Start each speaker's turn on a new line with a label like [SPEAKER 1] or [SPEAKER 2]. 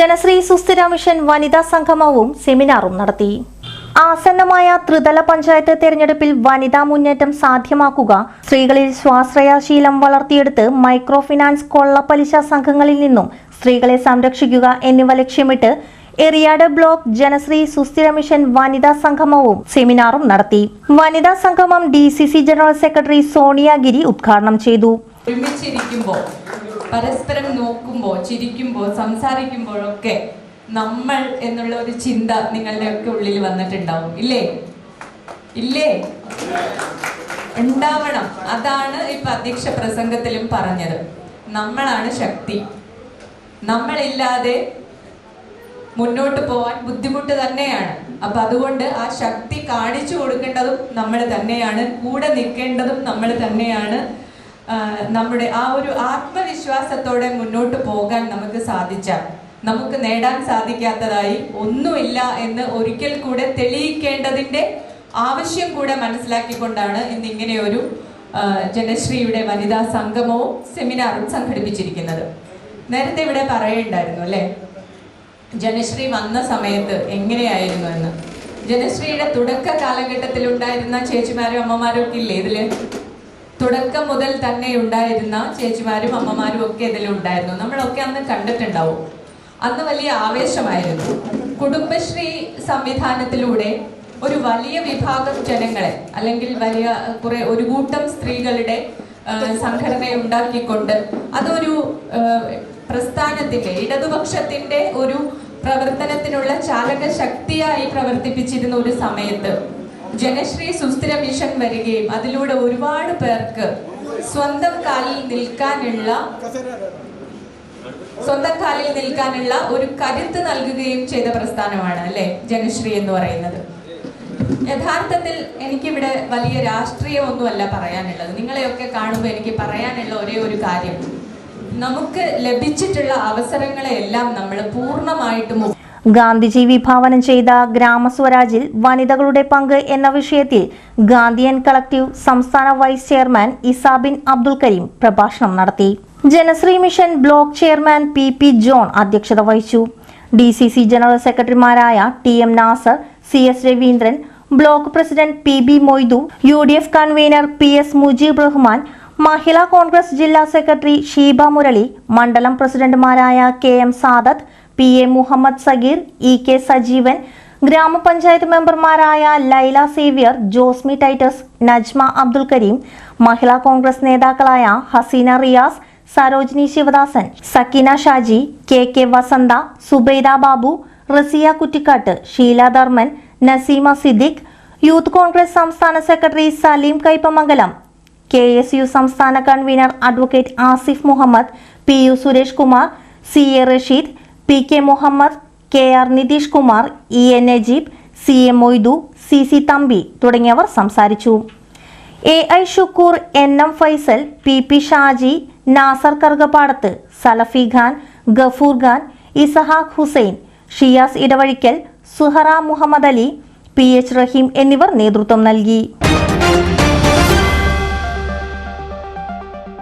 [SPEAKER 1] ജനശ്രീ സുസ്ഥിര മിഷൻ വനിതാ സംഗമവും സെമിനാറും നടത്തി. ആസന്നമായ ത്രിതല പഞ്ചായത്ത് തെരഞ്ഞെടുപ്പിൽ വനിതാ മുന്നേറ്റം സാധ്യമാക്കുക സ്ത്രീകളിൽ സ്വാശ്രയശീലം വളർത്തിയെടുത്ത് മൈക്രോ ഫിനാൻസ് കൊള്ളപ്പലിശ സംഘങ്ങളിൽ നിന്നും സ്ത്രീകളെ സംരക്ഷിക്കുക എന്നിവ ലക്ഷ്യമിട്ട് എറിയാട് ബ്ലോക്ക് ജനശ്രീ സുസ്ഥിര മിഷൻ വനിതാ സംഗമവും സെമിനാറും നടത്തി. വനിതാ സംഗമം D general secretary Sonia Giri ഉദ്ഘാടനം ചെയ്തു.
[SPEAKER 2] പരസ്പരം നോക്കുമ്പോൾ ചിരിക്കുമ്പോൾ സംസാരിക്കുമ്പോഴൊക്കെ നമ്മൾ എന്നുള്ള ഒരു ചിന്ത നിങ്ങളുടെ ഒക്കെ ഉള്ളിൽ വന്നിട്ടുണ്ടാവും. ഇല്ലേ? ഇല്ലേ? ഉണ്ടാവണം. അതാണ് ഇപ്പൊ അധ്യക്ഷ പ്രസംഗത്തിലും പറഞ്ഞത്. നമ്മളാണ് ശക്തി. നമ്മളില്ലാതെ മുന്നോട്ട് പോവാൻ ബുദ്ധിമുട്ട് തന്നെയാണ്. അപ്പൊ അതുകൊണ്ട് ആ ശക്തി കാണിച്ചു കൊടുക്കേണ്ടതും നമ്മൾ തന്നെയാണ്. കൂടെ നിൽക്കേണ്ടതും നമ്മൾ തന്നെയാണ്. നമ്മുടെ ആ ഒരു ആത്മവിശ്വാസത്തോടെ മുന്നോട്ട് പോകാൻ നമുക്ക് സാധിച്ചാൽ നമുക്ക് നേടാൻ സാധിക്കാത്തതായി ഒന്നുമില്ല എന്ന് ഒരിക്കൽ കൂടെ തെളിയിക്കേണ്ടതിന്റെ ആവശ്യം കൂടെ മനസ്സിലാക്കിക്കൊണ്ടാണ് ഇന്ന് ഇങ്ങനെ ഒരു ജനശ്രീയുടെ വനിതാ സംഗമവും സെമിനാറും സംഘടിപ്പിച്ചിരിക്കുന്നത്. നേരത്തെ ഇവിടെ പറയുണ്ടായിരുന്നു അല്ലേ? ജനശ്രീ വന്ന സമയത്ത് എങ്ങനെയായിരുന്നു എന്ന്. ജനശ്രീയുടെ തുടക്ക കാലഘട്ടത്തിൽ ഉണ്ടായിരുന്ന ചേച്ചിമാരും അമ്മമാരും ഒക്കെ ഇല്ലേ ഇതിൽ? തുടക്കം മുതൽ തന്നെ ഉണ്ടായിരുന്ന ചേച്ചിമാരും അമ്മമാരും ഒക്കെ ഇതിലുണ്ടായിരുന്നു നമ്മളൊക്കെ അന്ന് കണ്ടിട്ടുണ്ടാവും. അന്ന് വലിയ ആവേശമായിരുന്നു. കുടുംബശ്രീ സംവിധാനത്തിലൂടെ ഒരു വലിയ വിഭാഗം ജനങ്ങളെ അല്ലെങ്കിൽ വലിയ കുറെ ഒരു കൂട്ടം സ്ത്രീകളുടെ സംഘടന ഉണ്ടാക്കിക്കൊണ്ട് അതൊരു പ്രസ്ഥാനത്തിന്റെ ഇടതുപക്ഷത്തിന്റെ ഒരു പ്രവർത്തനത്തിനുള്ള ചാലക ശക്തിയായി പ്രവർത്തിപ്പിച്ചിരുന്ന ഒരു സമയത്ത് ജനശ്രീ സുസ്ഥിര മിഷൻ വരികയും അതിലൂടെ ഒരുപാട് പേർക്ക് സ്വന്തം കാലിൽ നിൽക്കാനുള്ള സ്വന്തം കാലിൽ നിൽക്കാനുള്ള ഒരു കരുത്ത് നൽകുകയും ചെയ്ത പ്രസ്ഥാനമാണ് അല്ലെ? ജനശ്രീ എന്ന് പറയുന്നത്. യഥാർത്ഥത്തിൽ എനിക്കിവിടെ വലിയ രാഷ്ട്രീയമൊന്നുമല്ല പറയാനുള്ളത്. നിങ്ങളെയൊക്കെ കാണുമ്പോൾ എനിക്ക് പറയാനുള്ള ഒരേ ഒരു കാര്യം. നമുക്ക് ലഭിച്ചിട്ടുള്ള അവസരങ്ങളെയെല്ലാം നമ്മൾ പൂർണമായിട്ടും
[SPEAKER 1] ഗാന്ധിജി വിഭാവനം ചെയ്ത ഗ്രാമസ്വരാജിൽ വനിതകളുടെ പങ്ക് എന്ന വിഷയത്തിൽ ഗാന്ധിയൻ കളക്റ്റീവ് സംസ്ഥാന വൈസ് ചെയർമാൻ ഇസാബിൻ അബ്ദുൽ കരീം പ്രഭാഷണം നടത്തി. Janasree mission block chairman P P John അധ്യക്ഷത വഹിച്ചു. ഡി സി സി ജനറൽ സെക്രട്ടറിമാരായ T M Nasar C S Raveendran block president P B Moidu U D F convener P S Mujeeb Rahman Mahila Congress ജില്ലാ secretary Sheeba Murali മണ്ഡലം പ്രസിഡന്റുമാരായ K M Sadath P A Muhammad Sageer E K Sajeevan ഗ്രാമപഞ്ചായത്ത് മെമ്പർമാരായ Laila Xavier Josmi Titus Najma Abdul Kareem Mahila Congress നേതാക്കളായ Haseena Riyas Sarojini Sivadasan Sakeena Shaji K K Vasantha Subaida Babu Rasiya Kuttikkatt Sheela Dharman Naseema Siddique youth Congress സംസ്ഥാന secretary Saleem Kaipamangalam K S U സംസ്ഥാന convener advocate Asif Muhammad P U Suresh Kumar C A Rasheed P K Muhammad K R Nitheesh Kumar E N Najeeb C M Moidu C C Thampi തുടങ്ങിയവർ സംസാരിച്ചു. A I Shukkur N M Faisal P P Shaji Nasar Karukappadath Salafi Khan Gafoor Khan Ishaq Hussain Shiyas Edavazhikkal Suhara Muhammad Ali P H Raheem എന്നിവർ നേതൃത്വം നൽകി.